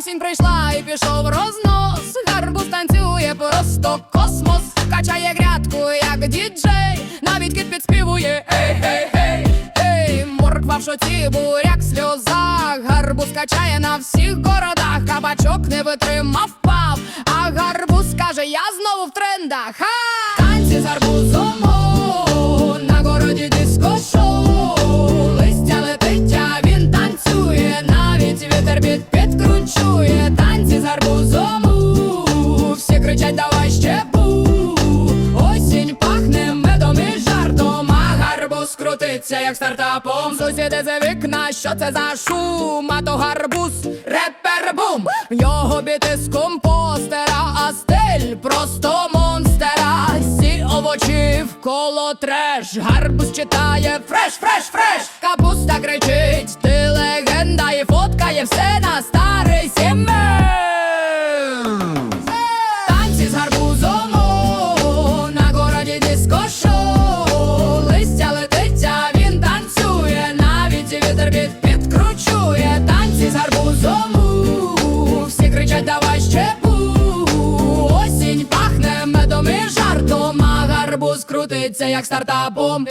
Осінь прийшла і пішов рознос. Гарбуз танцює просто космос. Качає грядку, як діджей. Навіть кіт підспівує. Ей-гей-гей, ей, морква в шоці, буряк, сльоза. Гарбуз качає на всіх городах. Кабачок не витримав, пав. А гарбуз каже, я знову в трендах. Ха! Танці з гарбузом. Вітер під. Танці з гарбузом, у, всі кричать, давай ще бу. Осінь пахне медом і жартом, а гарбуз крутиться, як стартапом. Сусіди за вікна, що це за шум? А то гарбуз, репер бум. В нього біти з компостера, а стиль просто монстера. Сі овочі вколо треш. Гарбуз читає фреш, фреш, фреш. Капуста кричить, ти легенда і фоткає все на старий сімей. Танці з гарбузом, на городі диско-шоу Листя летить, а він танцює, навіть вітер під підкручує. Танці з гарбузом, всі кричать, давай ще Осінь пахне медом і жартом, а гарбуз крутиться, як стартапом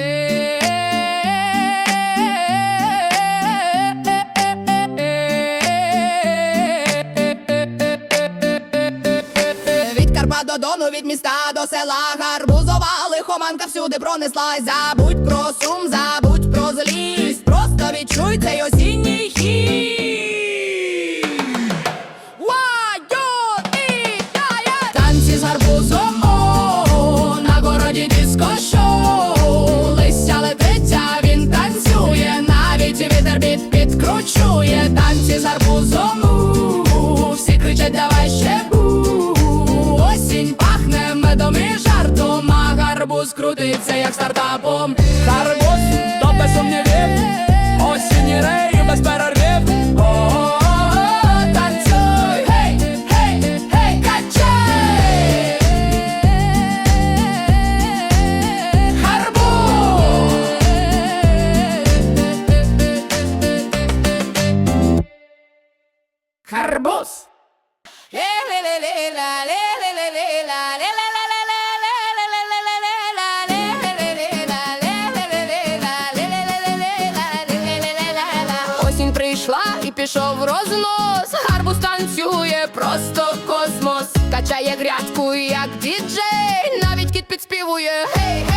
Дону, від міста до села Гарбузова лихоманка всюди пронеслась. Забудь про сум, забудь про злість. Просто відчуй цей осінній хід. Вайо-і-тає! Танці з гарбузом, о, на городі диско-шоу Листя летить, а він танцює, навіть вітер під підкручує. Танці з гарбузом, у, всі кричать, давай ще бу. Осінь медом і жартом, а гарбуз крутиться, як стартапом. Гарбуз, то без сумнівів, осінній рей без перервів. О, танцюй, гей, гей, гей, качай Осінь прийшла і пішов рознос. Гарбуз танцює, просто космос. Качає грядку, як діджей, навіть кіт підспівує. Гей.